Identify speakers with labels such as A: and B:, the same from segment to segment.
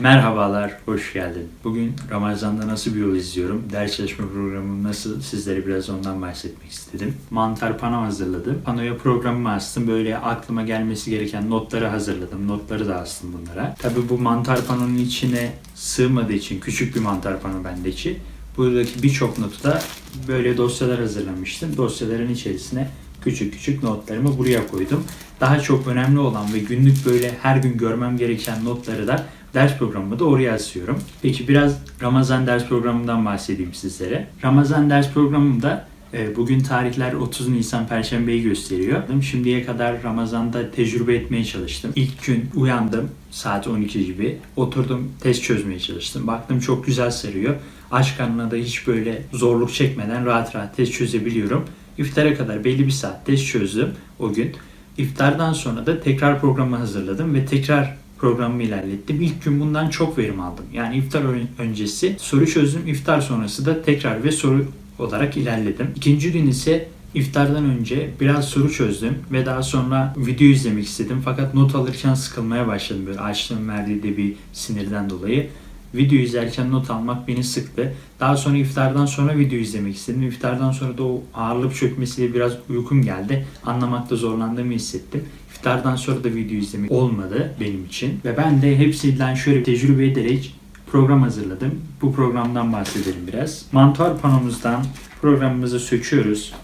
A: Merhabalar, hoş geldin. Bugün Ramazan'da nasıl bir yol izliyorum, ders çalışma programım nasıl sizlere biraz ondan bahsetmek istedim. Mantar pano hazırladım. Panoya programımı astım. Böyle aklıma gelmesi gereken notları hazırladım. Notları da astım bunlara. Tabii bu mantar panonun içine sığmadığı için küçük bir mantar pano bendeki. Buradaki birçok notu da böyle dosyalar hazırlamıştım. Dosyaların içerisine küçük küçük notlarımı buraya koydum. Daha çok önemli olan ve günlük böyle her gün görmem gereken notları da ders programımı da oraya asıyorum. Peki biraz Ramazan ders programından bahsedeyim sizlere. Ramazan ders programımda e, bugün tarihler 30 Nisan Perşembe'yi gösteriyor. Şimdiye kadar Ramazan'da tecrübe etmeye çalıştım. İlk gün uyandım saat 12 gibi. Oturdum test çözmeye çalıştım. Baktım çok güzel sarıyor. Aç karnına da hiç böyle zorluk çekmeden rahat rahat test çözebiliyorum. İftara kadar belli bir saat test çözdüm o gün. İftardan sonra da tekrar programı hazırladım ve tekrar programımı ilerlettim. İlk gün bundan çok verim aldım. Yani iftar ön- öncesi soru çözdüm. İftar sonrası da tekrar ve soru olarak ilerledim. İkinci gün ise iftardan önce biraz soru çözdüm ve daha sonra video izlemek istedim. Fakat not alırken sıkılmaya başladım böyle açlığın verdiği de bir sinirden dolayı. Video izlerken not almak beni sıktı. Daha sonra iftardan sonra video izlemek istedim. İftardan sonra da o ağırlık çökmesiyle biraz uykum geldi. Anlamakta zorlandığımı hissettim. İftardan sonra da video izlemek olmadı benim için. Ve ben de hepsinden şöyle tecrübe ederek program hazırladım. Bu programdan bahsedelim biraz. Mantar panomuzdan programımızı söküyoruz.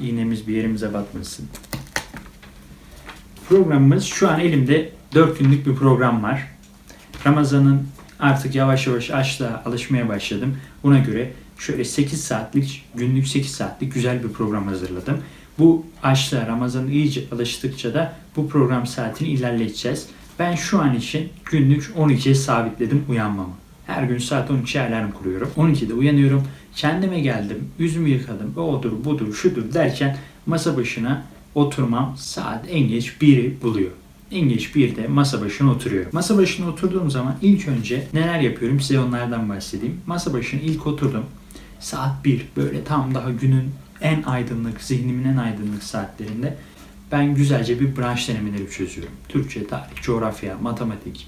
A: İğnemiz bir yerimize batmasın. Programımız şu an elimde 4 günlük bir program var. Ramazan'ın artık yavaş yavaş açlığa alışmaya başladım. Buna göre şöyle 8 saatlik, günlük 8 saatlik güzel bir program hazırladım. Bu açlığa Ramazan'a iyice alıştıkça da bu program saatini ilerleteceğiz. Ben şu an için günlük 12'ye sabitledim uyanmamı. Her gün saat 12'ye alarm kuruyorum. 12'de uyanıyorum. Kendime geldim. Yüzümü yıkadım. Odur budur şudur derken masa başına oturmam saat en geç 1'i buluyor. En geç 1'de masa başına oturuyorum. Masa başına oturduğum zaman ilk önce neler yapıyorum size onlardan bahsedeyim. Masa başına ilk oturdum. Saat 1 böyle tam daha günün en aydınlık, zihnimin en aydınlık saatlerinde ben güzelce bir branş denemeleri çözüyorum. Türkçe, tarih, coğrafya, matematik,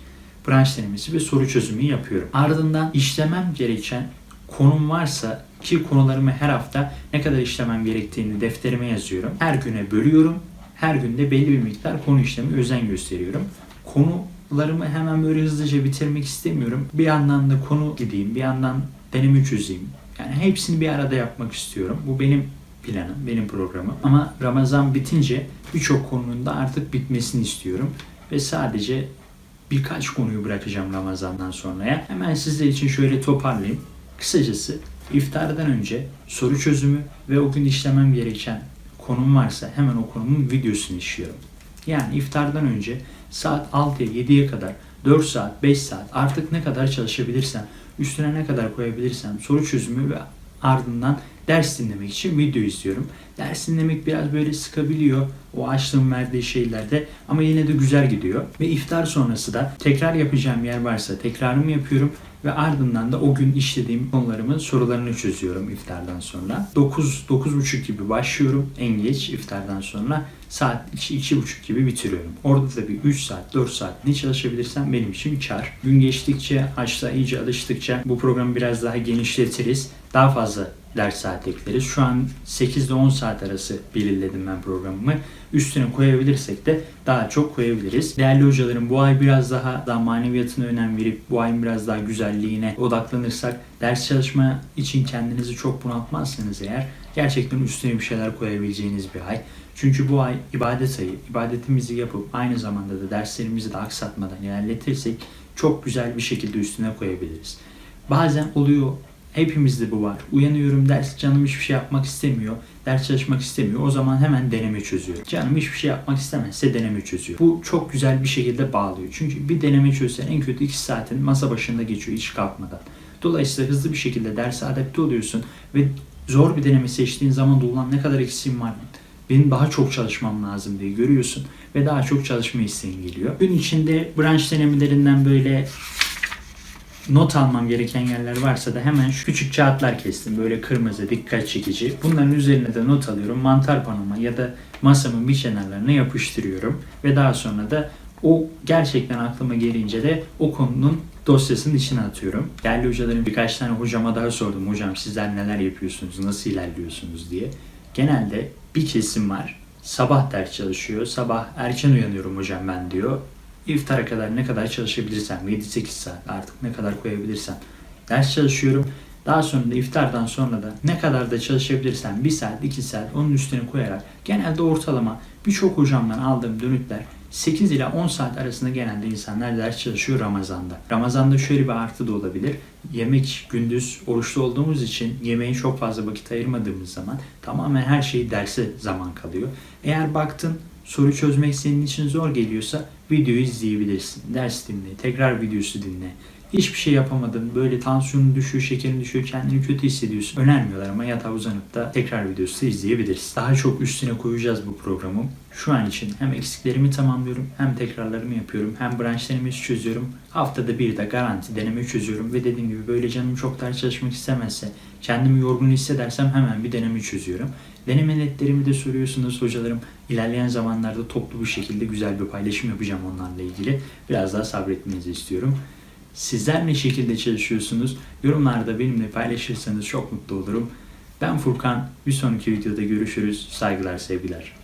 A: branş denemesi ve soru çözümü yapıyorum. Ardından işlemem gereken konum varsa ki konularımı her hafta ne kadar işlemem gerektiğini defterime yazıyorum. Her güne bölüyorum. Her günde belli bir miktar konu işlemi özen gösteriyorum. Konularımı hemen böyle hızlıca bitirmek istemiyorum. Bir yandan da konu gideyim, bir yandan deneme çözeyim. Yani hepsini bir arada yapmak istiyorum. Bu benim planım, benim programım. Ama Ramazan bitince birçok konunun da artık bitmesini istiyorum. Ve sadece birkaç konuyu bırakacağım Ramazan'dan sonraya. Hemen sizler için şöyle toparlayayım. Kısacası iftardan önce soru çözümü ve o gün işlemem gereken konum varsa hemen o konumun videosunu işliyorum. Yani iftardan önce saat 6'ya 7'ye kadar 4 saat, 5 saat artık ne kadar çalışabilirsem, üstüne ne kadar koyabilirsem soru çözümü ve ardından ders dinlemek için video izliyorum. Ders dinlemek biraz böyle sıkabiliyor o açlığın verdiği şeylerde ama yine de güzel gidiyor. Ve iftar sonrası da tekrar yapacağım yer varsa tekrarımı yapıyorum ve ardından da o gün işlediğim konularımın sorularını çözüyorum iftardan sonra. 9 9.30 gibi başlıyorum en geç iftardan sonra saat 2 2.30 gibi bitiriyorum. Orada da bir 3 saat 4 saat ne çalışabilirsem benim için kar. Gün geçtikçe açlığa iyice alıştıkça bu programı biraz daha genişletiriz. Daha fazla ders saat ekleriz. Şu an 8 ile 10 saat arası belirledim ben programımı. Üstüne koyabilirsek de daha çok koyabiliriz. Değerli hocalarım bu ay biraz daha, daha maneviyatına önem verip bu ayın biraz daha güzelliğine odaklanırsak ders çalışma için kendinizi çok bunaltmazsanız eğer gerçekten üstüne bir şeyler koyabileceğiniz bir ay. Çünkü bu ay ibadet ayı. ibadetimizi yapıp aynı zamanda da derslerimizi de aksatmadan ilerletirsek çok güzel bir şekilde üstüne koyabiliriz. Bazen oluyor Hepimizde bu var. Uyanıyorum ders canım hiçbir şey yapmak istemiyor. Ders çalışmak istemiyor. O zaman hemen deneme çözüyor. Canım hiçbir şey yapmak istemezse deneme çözüyor. Bu çok güzel bir şekilde bağlıyor. Çünkü bir deneme çözsen en kötü 2 saatin masa başında geçiyor hiç kalkmadan. Dolayısıyla hızlı bir şekilde derse adapte oluyorsun ve zor bir deneme seçtiğin zaman da ne kadar eksiğim var benim daha çok çalışmam lazım diye görüyorsun ve daha çok çalışma isteğin geliyor. Gün içinde branş denemelerinden böyle not almam gereken yerler varsa da hemen şu küçük kağıtlar kestim. Böyle kırmızı, dikkat çekici. Bunların üzerine de not alıyorum. Mantar panoma ya da masamın bir kenarlarına yapıştırıyorum. Ve daha sonra da O gerçekten aklıma gelince de o konunun dosyasının içine atıyorum. Değerli hocalarım birkaç tane hocama daha sordum. Hocam sizler neler yapıyorsunuz, nasıl ilerliyorsunuz diye. Genelde bir kesim var. Sabah ders çalışıyor. Sabah erken uyanıyorum hocam ben diyor. İftara kadar ne kadar çalışabilirsem, 7-8 saat artık ne kadar koyabilirsem ders çalışıyorum. Daha sonra da iftardan sonra da ne kadar da çalışabilirsem 1 saat, 2 saat onun üstüne koyarak genelde ortalama birçok hocamdan aldığım dönütler 8 ile 10 saat arasında genelde insanlar ders çalışıyor Ramazan'da. Ramazan'da şöyle bir artı da olabilir. Yemek gündüz oruçlu olduğumuz için yemeğe çok fazla vakit ayırmadığımız zaman tamamen her şey derse zaman kalıyor. Eğer baktın soru çözmek senin için zor geliyorsa videoyu izleyebilirsin. Ders dinle, tekrar videosu dinle. Hiçbir şey yapamadın, böyle tansiyonun düşüyor, şekerin düşüyor, kendini kötü hissediyorsun. Önermiyorlar ama yatağa uzanıp da tekrar videosu da izleyebilirsin. Daha çok üstüne koyacağız bu programı. Şu an için hem eksiklerimi tamamlıyorum, hem tekrarlarımı yapıyorum, hem branşlarımı çözüyorum. Haftada bir de garanti deneme çözüyorum ve dediğim gibi böyle canım çok ders çalışmak istemezse, kendimi yorgun hissedersem hemen bir deneme çözüyorum. Deneme netlerimi de soruyorsunuz hocalarım. İlerleyen zamanlarda toplu bir şekilde güzel bir paylaşım yapacağım onlarla ilgili. Biraz daha sabretmenizi istiyorum. Sizler ne şekilde çalışıyorsunuz? Yorumlarda benimle paylaşırsanız çok mutlu olurum. Ben Furkan. Bir sonraki videoda görüşürüz. Saygılar, sevgiler.